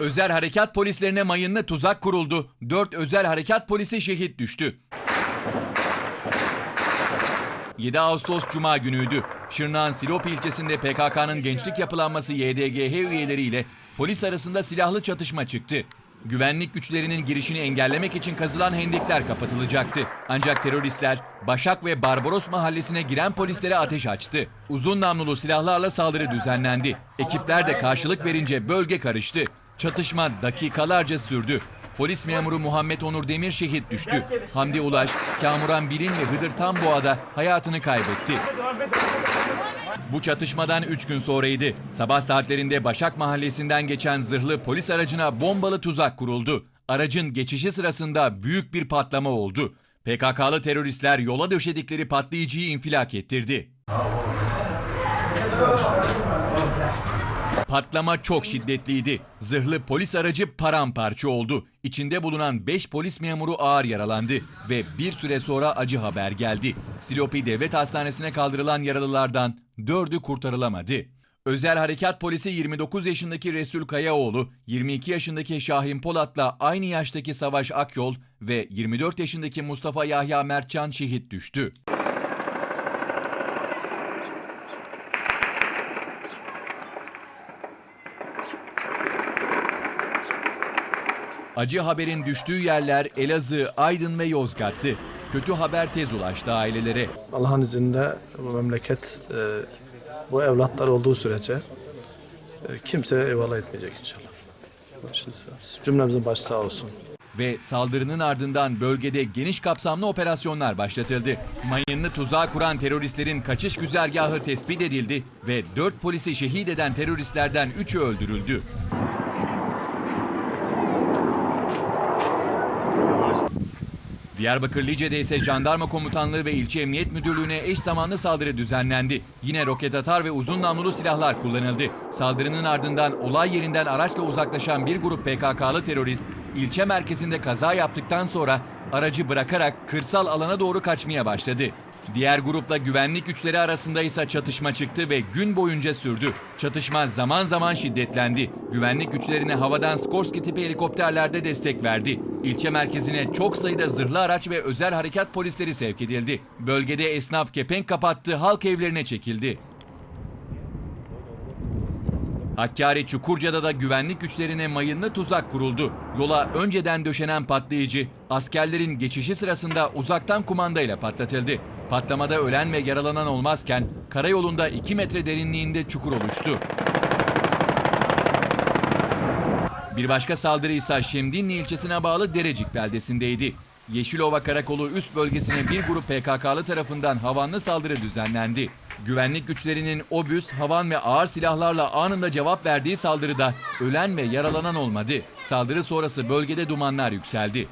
Özel harekat polislerine mayınlı tuzak kuruldu. 4 özel harekat polisi şehit düştü. 7 Ağustos Cuma günüydü. Şırnak'ın Silop ilçesinde PKK'nın gençlik yapılanması YDGH üyeleriyle polis arasında silahlı çatışma çıktı. Güvenlik güçlerinin girişini engellemek için kazılan hendekler kapatılacaktı. Ancak teröristler Başak ve Barbaros mahallesine giren polislere ateş açtı. Uzun namlulu silahlarla saldırı düzenlendi. Ekipler de karşılık verince bölge karıştı. Çatışma dakikalarca sürdü. Polis memuru Muhammed Onur Demir şehit düştü. Hamdi Ulaş, Kamuran Bilin ve Hıdır Tamboğa da hayatını kaybetti. Bu çatışmadan 3 gün sonraydı. Sabah saatlerinde Başak Mahallesi'nden geçen zırhlı polis aracına bombalı tuzak kuruldu. Aracın geçişi sırasında büyük bir patlama oldu. PKK'lı teröristler yola döşedikleri patlayıcıyı infilak ettirdi. Patlama çok şiddetliydi. Zırhlı polis aracı paramparça oldu. İçinde bulunan 5 polis memuru ağır yaralandı ve bir süre sonra acı haber geldi. Silopi Devlet Hastanesi'ne kaldırılan yaralılardan 4'ü kurtarılamadı. Özel Harekat Polisi 29 yaşındaki Resul Kayaoğlu, 22 yaşındaki Şahin Polat'la aynı yaştaki Savaş Akyol ve 24 yaşındaki Mustafa Yahya Mertcan şehit düştü. Acı haberin düştüğü yerler Elazığ, Aydın ve Yozgat'tı. Kötü haber tez ulaştı ailelere. Allah'ın izniyle bu memleket e, bu evlatlar olduğu sürece e, kimse eyvallah etmeyecek inşallah. Cümlemizin başı sağ olsun. Ve saldırının ardından bölgede geniş kapsamlı operasyonlar başlatıldı. Mayınlı tuzağı kuran teröristlerin kaçış güzergahı tespit edildi ve 4 polisi şehit eden teröristlerden 3'ü öldürüldü. Diyarbakır Lice'de ise jandarma komutanlığı ve ilçe emniyet müdürlüğüne eş zamanlı saldırı düzenlendi. Yine roket atar ve uzun namlulu silahlar kullanıldı. Saldırının ardından olay yerinden araçla uzaklaşan bir grup PKK'lı terörist ilçe merkezinde kaza yaptıktan sonra aracı bırakarak kırsal alana doğru kaçmaya başladı. Diğer grupla güvenlik güçleri arasında ise çatışma çıktı ve gün boyunca sürdü. Çatışma zaman zaman şiddetlendi. Güvenlik güçlerine havadan Skorsky tipi helikopterlerde destek verdi. İlçe merkezine çok sayıda zırhlı araç ve özel harekat polisleri sevk edildi. Bölgede esnaf kepenk kapattı, halk evlerine çekildi. Hakkari Çukurca'da da güvenlik güçlerine mayınlı tuzak kuruldu. Yola önceden döşenen patlayıcı askerlerin geçişi sırasında uzaktan kumandayla patlatıldı. Patlamada ölen ve yaralanan olmazken karayolunda 2 metre derinliğinde çukur oluştu. Bir başka saldırı ise Şemdinli ilçesine bağlı Derecik beldesindeydi. Yeşilova Karakolu üst bölgesine bir grup PKK'lı tarafından havanlı saldırı düzenlendi. Güvenlik güçlerinin obüs, havan ve ağır silahlarla anında cevap verdiği saldırıda ölen ve yaralanan olmadı. Saldırı sonrası bölgede dumanlar yükseldi.